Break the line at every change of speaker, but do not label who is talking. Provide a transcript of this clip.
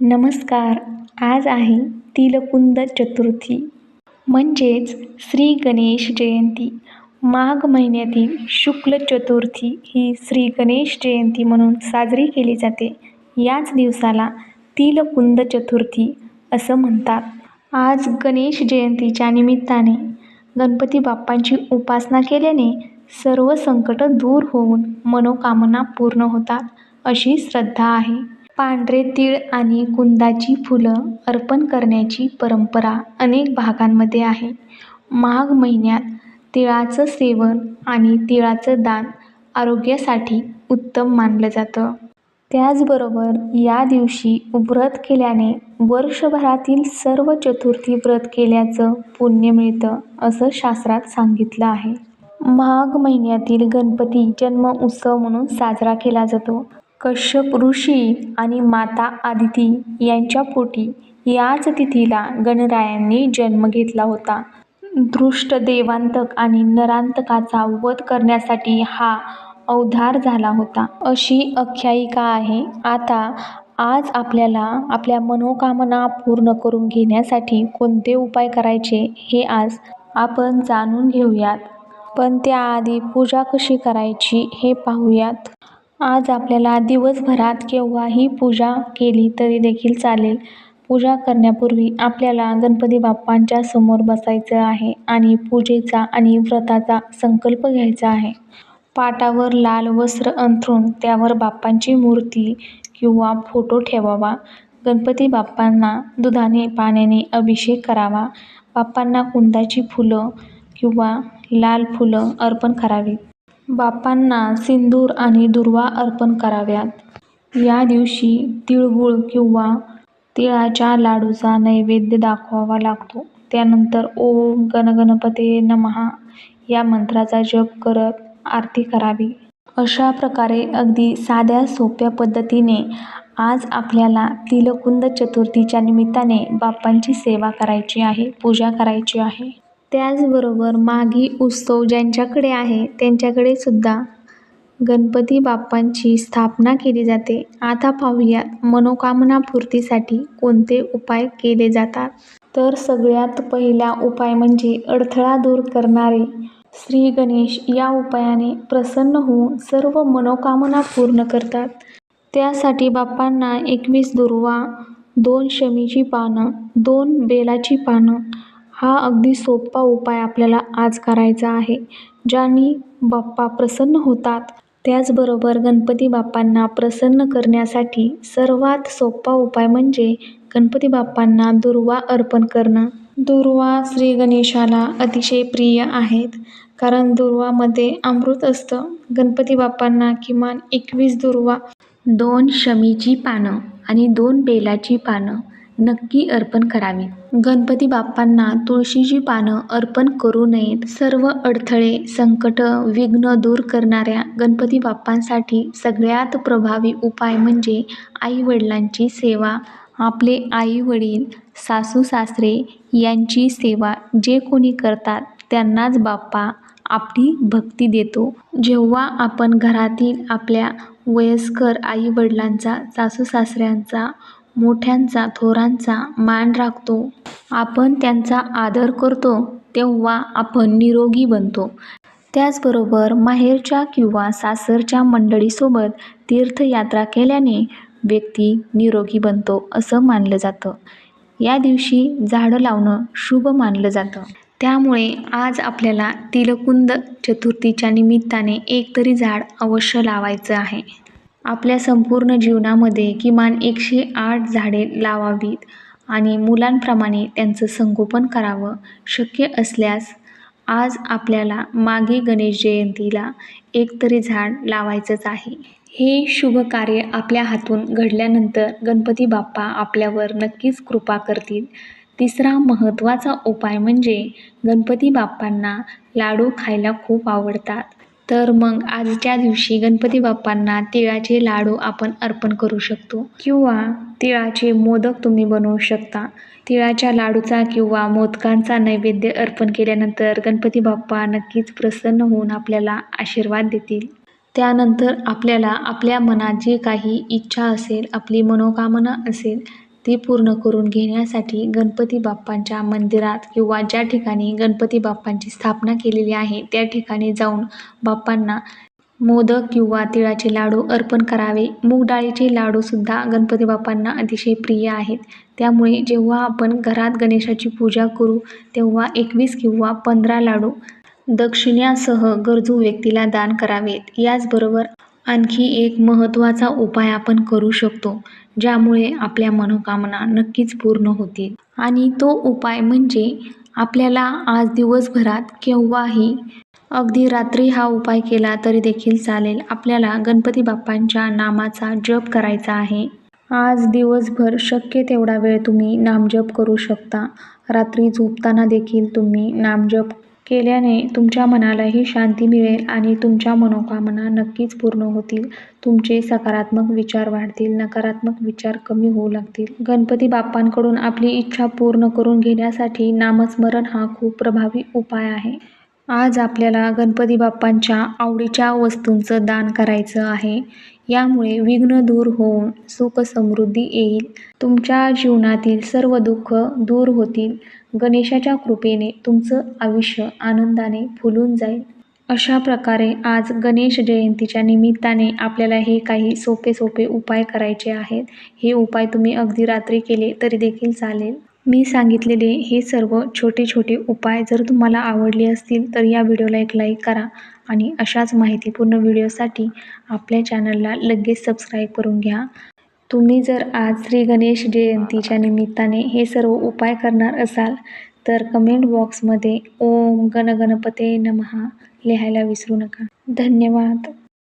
नमस्कार आज आहे तिलकुंद चतुर्थी. म्हणजेच श्री गणेश जयंती. माघ महिन्यातील शुक्ल चतुर्थी ही श्री गणेश जयंती म्हणून साजरी केली जाते. याच दिवसाला तिलकुंद चतुर्थी असं म्हणतात. आज गणेश जयंतीच्या निमित्ताने गणपती बाप्पांची उपासना केल्याने सर्व संकट दूर होऊन मनोकामना पूर्ण होतात अशी श्रद्धा आहे. पांढरे तीळ आणि कुंदाची फुलं अर्पण करण्याची परंपरा अनेक भागांमध्ये आहे. माघ महिन्यात तिळाचं सेवन आणि तिळाचं दान आरोग्यासाठी उत्तम मानलं जातं. त्याचबरोबर या दिवशी व्रत केल्याने वर्षभरातील सर्व चतुर्थी व्रत केल्याचं पुण्य मिळतं असं शास्त्रात सांगितलं आहे. माघ महिन्यातील गणपती जन्म उत्सव म्हणून साजरा केला जातो. कश्यप ऋषी आणि माता आदिती यांच्या पोटी याच तिथीला गणरायांनी जन्म घेतला होता. दृष्ट देवांतक आणि नरांतकाचा वध करण्यासाठी हा अवधार झाला होता. अशी आख्यायिका आहे. आता आज आपल्याला आपल्या मनोकामना पूर्ण करून घेण्यासाठी कोणते उपाय करायचे हे आज आपण जाणून घेऊयात. पण त्याआधी पूजा कशी करायची हे पाहूयात. आज आपल्याला दिवसभरात केव्हाही पूजा केली तरी देखील चालेल. पूजा करण्यापूर्वी आपल्याला गणपती बाप्पांच्या समोर बसायचं आहे आणि पूजेचा आणि व्रताचा संकल्प घ्यायचा आहे. पाटावर लाल वस्त्र अंथरून त्यावर बाप्पांची मूर्ती किंवा फोटो ठेवावा. गणपती बाप्पांना दुधाने पाण्याने अभिषेक करावा. बाप्पांना कुंदाची फुलं किंवा लाल फुलं अर्पण करावीत. बाप्पांना सिंदूर आणि दुर्वा अर्पण कराव्यात. या दिवशी तिळगुळ किंवा तिळाच्या लाडूचा नैवेद्य दाखवावा लागतो. त्यानंतर ओम गणगणपते नमहा या मंत्राचा जप करत आरती करावी. अशा प्रकारे अगदी साध्या सोप्या पद्धतीने आज आपल्याला तिलकुंद चतुर्थीच्या निमित्ताने बाप्पांची सेवा करायची आहे पूजा करायची आहे. त्याचबरोबर माघी उत्सव ज्यांच्याकडे आहे त्यांच्याकडे सुद्धा गणपती बाप्पांची स्थापना केली जाते. आता पाहूयात मनोकामना पूर्तीसाठी कोणते उपाय केले जातात? तर सगळ्यात पहिला उपाय म्हणजे अडथळा दूर करणारे श्री गणेश या उपायाने प्रसन्न होऊन सर्व मनोकामना पूर्ण करतात. त्यासाठी बाप्पांना एकवीस दुर्वा दोन शमीची पानं दोन बेलाची पानं हा अगदी सोपा उपाय आपल्याला आज करायचा आहे. ज्यानी बाप्पा प्रसन्न होतात त्याचबरोबर गणपती बाप्पांना प्रसन्न करण्यासाठी सर्वात सोपा उपाय म्हणजे गणपती बाप्पांना दुर्वा अर्पण करणं. दुर्वा श्री गणेशाला अतिशय प्रिय आहेत कारण दुर्वामध्ये अमृत असतं. गणपती बाप्पांना किमान एकवीस दुर्वा दोन शमीची पानं आणि दोन बेलाची पानं नक्की अर्पण करावी. गणपती बाप्पांना तुळशीची पानं अर्पण करू नयेत. सर्व अडथळे संकट विघ्न दूर करणाऱ्या गणपती बाप्पांसाठी सगळ्यात प्रभावी उपाय म्हणजे आई वडिलांची सेवा. आपले आई वडील सासू सासरे यांची सेवा जे कोणी करतात त्यांनाच बाप्पा आपली भक्ती देतो. जेव्हा आपण घरातील आपल्या वयस्कर आई वडिलांचा सासू सासऱ्यांचा मोठ्यांचा थोरांचा मान राखतो. आपण त्यांचा आदर करतो तेव्हा आपण निरोगी बनतो. त्याचबरोबर माहेरच्या किंवा सासरच्या मंडळीसोबत तीर्थयात्रा केल्याने व्यक्ती निरोगी बनतो असं मानलं जातं. या दिवशी झाडं लावणं शुभ मानलं जातं. त्यामुळे आज आपल्याला तिलकुंद चतुर्थीच्या निमित्ताने एक तरी झाड अवश्य लावायचं आहे. आपल्या संपूर्ण जीवनामध्ये किमान एकशे आठ झाडे लावावीत आणि मुलांप्रमाणे त्यांचं संगोपन करावं शक्य असल्यास आज आपल्याला मागे गणेश जयंतीला एक तरी झाड लावायचंच आहे. हे शुभ कार्य आपल्या हातून घडल्यानंतर गणपती बाप्पा आपल्यावर नक्कीच कृपा करतील. तिसरा महत्त्वाचा उपाय म्हणजे गणपती बाप्पांना लाडू खायला खूप आवडतात. तर मग आजच्या दिवशी गणपती बाप्पांना तिळाचे लाडू आपण अर्पण करू शकतो. किंवा तिळाचे मोदक तुम्ही बनवू शकता. तिळाच्या लाडूचा किंवा मोदकांचा नैवेद्य अर्पण केल्यानंतर गणपती बाप्पा नक्कीच प्रसन्न होऊन आपल्याला आशीर्वाद देतील. त्यानंतर आपल्याला आपल्या मनात जी काही इच्छा असेल आपली मनोकामना असेल ती पूर्ण करून घेण्यासाठी गणपती बाप्पांच्या मंदिरात किंवा ज्या ठिकाणी गणपती बाप्पांची स्थापना केलेली आहे त्या ठिकाणी जाऊन बाप्पांना मोदक किंवा तिळाचे लाडू अर्पण करावे. मूग डाळीचे लाडूसुद्धा गणपती बाप्पांना अतिशय प्रिय आहेत. त्यामुळे जेव्हा आपण घरात गणेशाची पूजा करू तेव्हा एकवीस किंवा पंधरा लाडू दक्षिण्यासह गरजू व्यक्तीला दान करावेत. याचबरोबर आणखी एक महत्त्वाचा उपाय आपण करू शकतो ज्यामुळे आपल्या मनोकामना नक्कीच पूर्ण होतील. आणि तो उपाय म्हणजे आपल्याला आज दिवसभरात केव्हाही अगदी रात्री हा उपाय केला तरी देखील चालेल. आपल्याला गणपती बाप्पांच्या नामाचा जप करायचा आहे. आज दिवसभर शक्य तेवढा वेळ तुम्ही नामजप करू शकता. रात्री झोपताना देखील तुम्ही नामजप केल्याने तुमच्या मनालाही शांती मिळेल आणि तुमच्या मनोकामना नक्कीच पूर्ण होतील. तुमचे सकारात्मक विचार वाढतील नकारात्मक विचार कमी होऊ लागतील. गणपती बाप्पांकडून आपली इच्छा पूर्ण करून घेण्यासाठी नामस्मरण हा खूप प्रभावी उपाय आहे. आज आपल्याला गणपती बाप्पांच्या आवडीच्या वस्तूंचं दान करायचं आहे. यामुळे विघ्न दूर होऊन सुख समृद्धी येईल. तुमच्या जीवनातील सर्व दुःख दूर होतील. गणेशाच्या कृपेने तुमचं आयुष्य आनंदाने फुलून जाईल. अशा प्रकारे आज गणेश जयंतीच्या निमित्ताने आपल्याला हे काही सोपे सोपे उपाय करायचे आहेत. हे उपाय तुम्ही अगदी रात्री केले तरी देखील चालेल. मी सांगितलेले हे सर्व छोटे छोटे उपाय जर तुम्हाला आवडले असतील तर या व्हिडिओला एक लाईक करा आणि अशाच माहितीपूर्ण व्हिडिओसाठी आपल्या चॅनलला लगेच सबस्क्राईब करून घ्या. तुम्ही जर आज श्री गणेश जयंतीच्या निमित्ताने हे सर्व उपाय करणार असाल तर कमेंट बॉक्समध्ये ओम गणगणपते नमहा लिहायला विसरू नका. धन्यवाद.